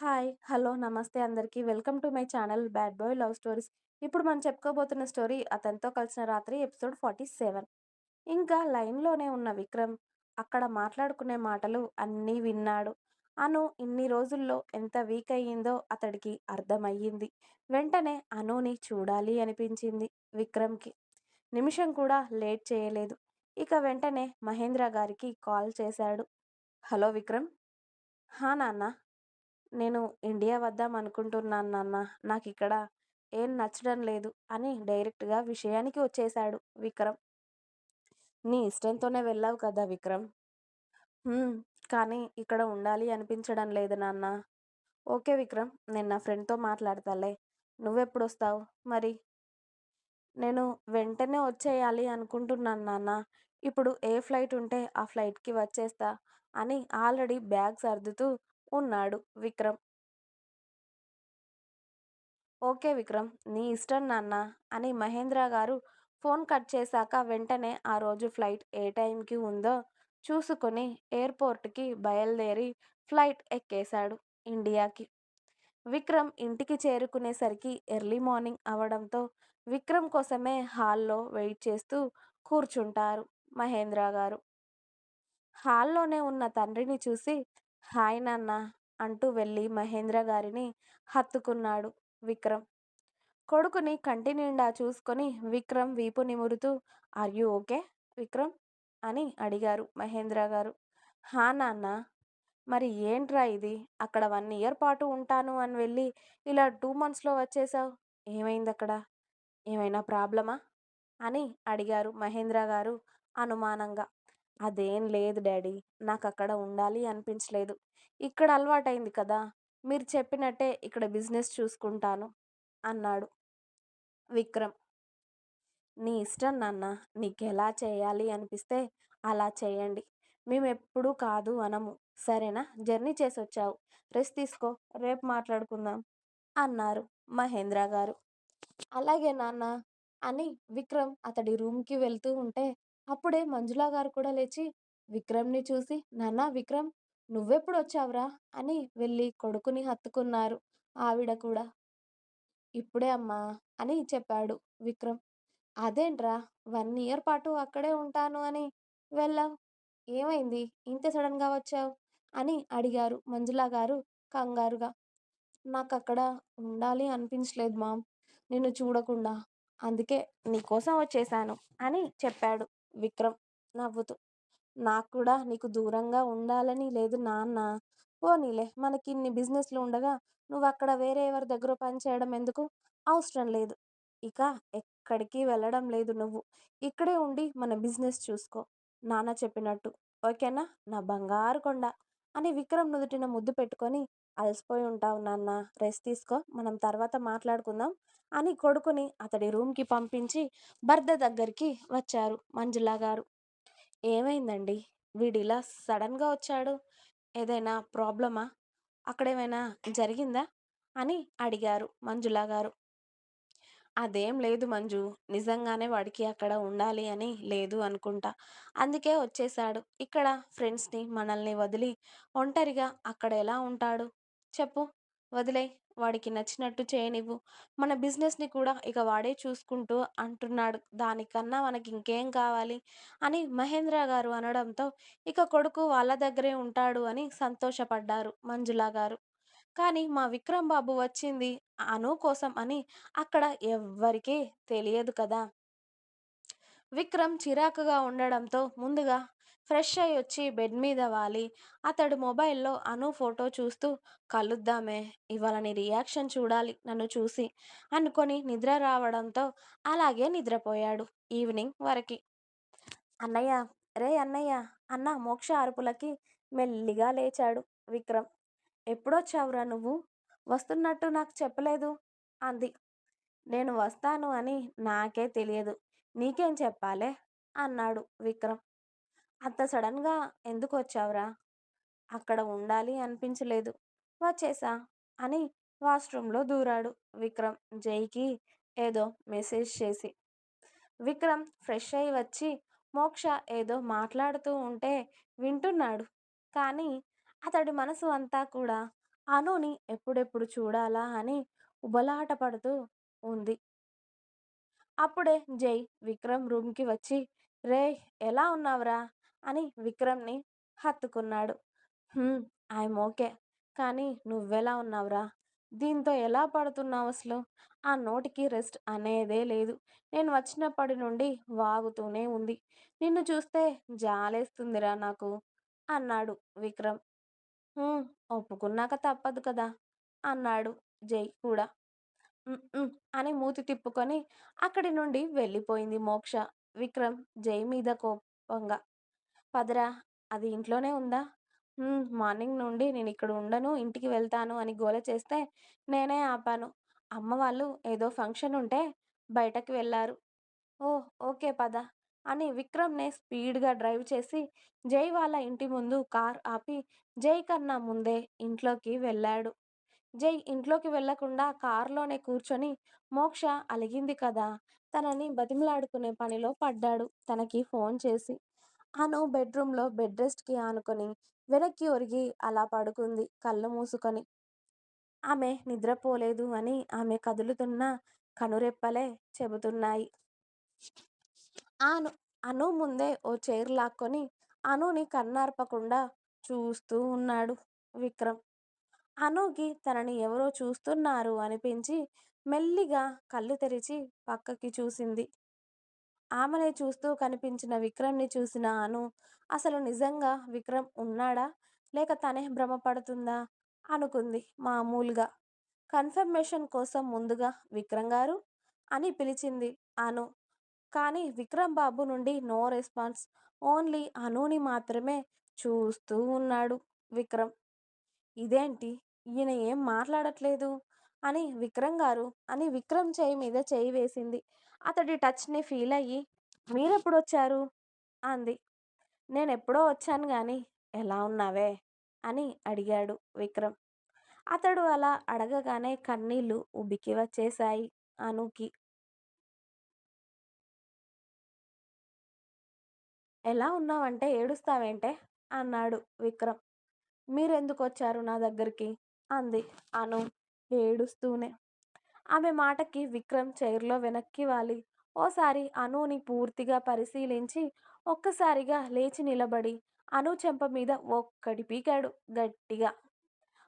Hi! Hello! నమస్తే అందరికీ. Welcome to my channel 'bad boy love stories'. ఇప్పుడు మనం చెప్పుకోబోతున్న స్టోరీ 'అతనితో కలిసిన రాత్రి' ఎపిసోడ్ 47. ఇంకా లైన్‌లోనే ఉన్న విక్రమ్ అక్కడ మాట్లాడుకునే మాటలు అన్నీ విన్నాడు. అను ఇన్ని రోజుల్లో ఎంత వీక్ అయ్యిందో అతడికి అర్థమయ్యింది. వెంటనే అనుని చూడాలి అనిపించింది విక్రమ్‌కి. నిమిషం కూడా లేట్ చేయలేదు. ఇక వెంటనే మహేంద్ర గారికి కాల్ చేశాడు. హలో విక్రమ్! హా నాన్నా! నేను ఇండియా వద్దాం అనుకుంటున్నాను నాన్నా. ఇక్కడ ఏం నచ్చడం లేదు అని డైరెక్ట్‌గా విషయానికి వచ్చేశాడు విక్రమ్. నీ ఇష్టంతోనే వెళ్ళావు కదా విక్రమ్! కానీ ఇక్కడ ఉండాలి అనిపించడం లేదు నాన్నా. ఓకే విక్రమ్! నేను నా ఫ్రెండ్‌తో మాట్లాడతాలే. నువ్వెప్పుడొస్తావు మరి? నేను వెంటనే వచ్చేయాలి అనుకుంటున్నాను నాన్న ఇప్పుడు ఏ ఫ్లైట్ ఉంటే ఆ ఫ్లైట్‌కి వచ్చేస్తా అని ఆల్రెడీ బ్యాగ్ సర్దుతూ ఉన్నాడు విక్రమ్. ఓకే విక్రమ్! నీ ఇష్టం నాన్నా అని మహేంద్ర గారు ఫోన్ కట్ చేశాక వెంటనే ఆ రోజు ఫ్లైట్ ఏ టైంకి ఉందో చూసుకొని ఎయిర్‌పోర్ట్‌కి బయలుదేరి ఫ్లైట్ ఎక్కేశాడు ఇండియాకి. విక్రమ్ ఇంటికి చేరుకునేసరికి ఎర్లీ మార్నింగ్ అవడంతో విక్రమ్ కోసమే హాల్‌లో వెయిట్ చేస్తూ కూర్చుంటారు మహేంద్ర గారు. హాల్‌లోనే ఉన్న తండ్రిని చూసి హాయ్ నాన్న అంటూ వెళ్ళి మహేంద్ర గారిని హత్తుకున్నాడు విక్రమ్. కొడుకుని కంటినిండా చూసుకొని విక్రమ్ వీపు నిమురుతూ ఆర్ యూ ఓకే విక్రమ్? అని అడిగారు మహేంద్ర గారు. హా నాన్నా! మరి ఏంట్రా ఇది? అక్కడ వన్ ఇయర్ పాటు ఉంటాను అని వెళ్ళి ఇలా టూ మంత్స్‌లో వచ్చేశావు. ఏమైందక్కడ? ఏమైనా ప్రాబ్లమా? అని అడిగారు మహేంద్ర గారు అనుమానంగా. అదేం లేదు డాడీ. నాకు అక్కడ ఉండాలి అనిపించలేదు. ఇక్కడ అలవాటైంది కదా! మీరు చెప్పినట్టే ఇక్కడ బిజినెస్ చూసుకుంటాను అన్నాడు విక్రమ్. నీ ఇష్టం నాన్నా. నీకెలా చేయాలి అనిపిస్తే అలా చేయండి. మేమెప్పుడూ కాదు అనము. సరేనా? జర్నీ చేసి వచ్చావు రెస్ట్ తీసుకో. రేపు మాట్లాడుకుందాం అన్నారు మహేంద్ర గారు. అలాగే నాన్నా అని విక్రమ్ అతడి రూమ్‌కి వెళ్తూ ఉంటే అప్పుడే మంజుల గారు కూడా లేచి విక్రమ్‌ని చూసి నాన్నా విక్రమ్! నువ్వెప్పుడు వచ్చావురా అని వెళ్ళి కొడుకుని హత్తుకున్నారు ఆవిడ కూడా. ఇప్పుడే అమ్మా అని చెప్పాడు విక్రమ్. అదేంట్రా వన్ ఇయర్ పాటు అక్కడే ఉంటాను అని వెళ్ళావు. ఏమైంది ఇంత సడన్‌గా వచ్చావు? అని అడిగారు మంజుల గారు కంగారుగా. నాకు అక్కడ ఉండాలి అనిపించలేదు మామ్ నిన్ను చూడకుండా. అందుకే నీకోసం వచ్చేసాను అని చెప్పాడు విక్రమ్ నవ్వుతూ. నాకు కూడా నీకు దూరంగా ఉండాలని లేదు నాన్న పోనీలే మనకిన్ని బిజినెస్‌లు ఉండగా నువ్వు అక్కడ వేరే ఎవరి దగ్గర పని చేయడం ఎందుకు? అవసరం లేదు. ఇక ఎక్కడికి వెళ్ళడం లేదు నువ్వు. ఇక్కడే ఉండి మన బిజినెస్ చూసుకో. నాన్న చెప్పినట్టు. ఓకేనా నా బంగారు కొండ అని విక్రమ్ నుదుటిన ముద్దు పెట్టుకొని అలసిపోయి ఉంటావు నాన్నా. రెస్ట్ తీసుకో. మనం తర్వాత మాట్లాడుకుందాం అని కొడుకుని అతడి రూమ్‌కి పంపించి భర్త దగ్గరికి వచ్చారు మంజుల గారు. ఏమైందండి వీడిలా సడన్‌గా వచ్చాడు. ఏదైనా ప్రాబ్లమా? అక్కడేమైనా జరిగిందా? అని అడిగారు మంజుల గారు. అదేం లేదు మంజు నిజంగానే వాడికి అక్కడ ఉండాలి అని లేదు అనుకుంటా. అందుకే వచ్చేశాడు. ఇక్కడ ఫ్రెండ్స్‌ని మనల్ని వదిలి ఒంటరిగా అక్కడ ఎలా ఉంటాడు? చెప్పు. వదిలే వాడికి నచ్చినట్టు చేయనివ్వు. మన బిజినెస్‌ని కూడా ఇక వాడే చూసుకుంటూ అంటున్నాడు. దానికన్నా మనకి ఇంకేం కావాలి? అని మహేంద్ర గారు అనడంతో ఇక కొడుకు వాళ్ళ దగ్గరే ఉంటాడు అని సంతోషపడ్డారు మంజుల గారు. కానీ మా విక్రమ్ బాబు వచ్చింది అను కోసం అని అక్కడ ఎవ్వరికీ తెలియదు కదా! విక్రమ్ చిరాకుగా ఉండడంతో ముందుగా ఫ్రెష్ అయ్యి వచ్చి బెడ్ మీద వాలి అతడు మొబైల్‌లో అను ఫోటో చూస్తూ కలుద్దామే. ఇవాళ నీ రియాక్షన్ చూడాలి నన్ను చూసి అనుకొని నిద్ర రావడంతో అలాగే నిద్రపోయాడు ఈవినింగ్ వరకి. అన్నయ్య రే అన్నయ్య అన్న మోక్ష అరుపులకి మెల్లిగా లేచాడు విక్రమ్. ఎప్పుడొచ్చావురా నువ్వు? వస్తున్నట్టు నాకు చెప్పలేదు అంది. నేను వస్తాను అని నాకే తెలియదు. నీకేం చెప్పాలే? అన్నాడు విక్రమ్. అంత సడన్‌గా ఎందుకు వచ్చావురా అక్కడ ఉండాలి అనిపించలేదు. వచ్చేసా అని వాష్‌రూమ్‌లో దూరాడు విక్రమ్ జైకి ఏదో మెసేజ్ చేసి. విక్రమ్ ఫ్రెష్ అయి వచ్చి మోక్ష ఏదో మాట్లాడుతూ ఉంటే వింటున్నాడు. కానీ అతడి మనసు అంతా కూడా అనుని ఎప్పుడెప్పుడు చూడాలా అని ఉబలాట పడుతూ ఉంది అప్పుడే జై విక్రమ్ రూమ్కి వచ్చి రే ఎలా ఉన్నావురా అని విక్రమ్ని హత్తుకున్నాడు. I'm okay. కానీ నువ్వెలా ఉన్నావురా? దీంతో ఎలా పడుతున్నావు అసలు? ఆ నోటికి రెస్ట్ అనేదే లేదు. నేను వచ్చినప్పటి నుండి వాగుతూనే ఉంది. నిన్ను చూస్తే జాలేస్తుందిరా నాకు అన్నాడు విక్రమ్. ఒప్పుకున్నాక తప్పదు కదా అన్నాడు జై కూడా. అని మూతి తిప్పుకొని అక్కడి నుండి వెళ్ళిపోయింది మోక్ష. విక్రమ్ జై మీద కోపంగా పదరా? అది ఇంట్లోనే ఉందా? మార్నింగ్ నుండి నేను ఇక్కడ ఉండను ఇంటికి వెళ్తాను అని గోల చేస్తే నేనే ఆపాను. అమ్మ వాళ్ళు ఏదో ఫంక్షన్ ఉంటే బయటకు వెళ్ళారు ఓ ఓకే పద అని విక్రమ్నే స్పీడ్గా డ్రైవ్ చేసి జై వాళ్ళ ఇంటి ముందు కార్ ఆపి జై కన్నా ముందే ఇంట్లోకి వెళ్ళాడు. జై ఇంట్లోకి వెళ్ళకుండా కారులోనే కూర్చొని మోక్ష అలిగింది కదా? తనని బతిమలాడుకునే పనిలో పడ్డాడు. తనకి ఫోన్ చేసి. అను బెడ్రూమ్లో బెడ్ రెస్ట్కి ఆనుకొని వెనక్కి ఒరిగి అలా పడుకుంది కళ్ళు మూసుకొని. ఆమె నిద్రపోలేదు అని ఆమె కదులుతున్న కనురెప్పలే చెబుతున్నాయి. అను అను ముందే ఓ చైర్ లాక్కొని అనుని కన్నార్పకుండా చూస్తూ ఉన్నాడు విక్రమ్. అనుకి తనని ఎవరో చూస్తున్నారు అనిపించి మెల్లిగా కళ్ళు తెరిచి పక్కకి చూసింది. ఆమెనే చూస్తూ కనిపించిన విక్రమ్ని చూసిన అను అసలు నిజంగా విక్రమ్ ఉన్నాడా? లేక తనే భ్రమపడుతుందా అనుకుంది మామూలుగా. కన్ఫర్మేషన్ కోసం ముందుగా విక్రమ్ గారు? అని పిలిచింది అను. కానీ విక్రమ్ బాబు నుండి నో రెస్పాన్స్ ఓన్లీ అనుని మాత్రమే చూస్తూ ఉన్నాడు విక్రమ్. ఇదేంటి? ఈయన ఏం మాట్లాడట్లేదు? అని విక్రమ్ గారు అని విక్రమ్ చేయి మీద చేయి వేసింది. అతడి టచ్ని ఫీల్ అయ్యి మీరెప్పుడు వచ్చారు అంది. నేను ఎప్పుడో వచ్చాను కానీ ఎలా ఉన్నావే? అని అడిగాడు విక్రమ్. అతడు అలా అడగగానే కన్నీళ్ళు ఉబికి వచ్చేశాయి అనుకి. ఎలా ఉన్నావంటే ఏడుస్తావేంటే? అన్నాడు విక్రమ్. మీరెందుకు వచ్చారు నా దగ్గరికి? అంది అను ఏడుస్తూనే. ఆమె మాటకి విక్రమ్ చైర్లో వెనక్కి వాలి. ఓసారి అనుని పూర్తిగా పరిశీలించి ఒక్కసారిగా లేచి నిలబడి అను చెంప మీద ఒక్కటి పీకాడు గట్టిగా.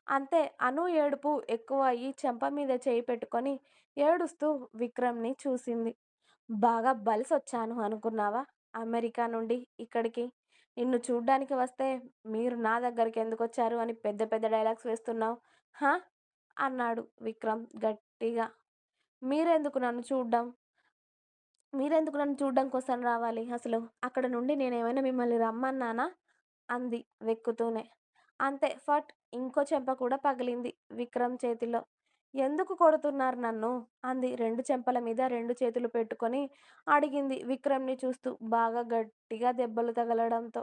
అంతే అను ఏడుపు ఎక్కువ అయ్యి చెంప మీద చేయి పెట్టుకొని ఏడుస్తూ విక్రమ్ని చూసింది. బాగా బలిసొచ్చాను అనుకున్నావా అమెరికా నుండి ఇక్కడికి? నిన్ను చూడ్డానికి వస్తే మీరు నా దగ్గరికి ఎందుకు వచ్చారు అని పెద్ద పెద్ద డైలాగ్స్ వేస్తున్నావు. హా? అన్నాడు విక్రమ్ గట్టిగా. మీరెందుకు నన్ను చూడ్డం? మీరెందుకు నన్ను చూడడం కోసం రావాలి? అసలు అక్కడ నుండి నేనేమైనా మిమ్మల్ని రమ్మన్నానా? అంది వెక్కుతూనే. అంతే ఫట్ ఇంకో చెంప కూడా పగిలింది విక్రమ్ చేతిలో. ఎందుకు కొడుతున్నారు నన్ను? అంది రెండు చెంపల మీద రెండు చేతులు పెట్టుకొని అడిగింది విక్రమ్ని చూస్తూ బాగా గట్టిగా దెబ్బలు తగలడంతో.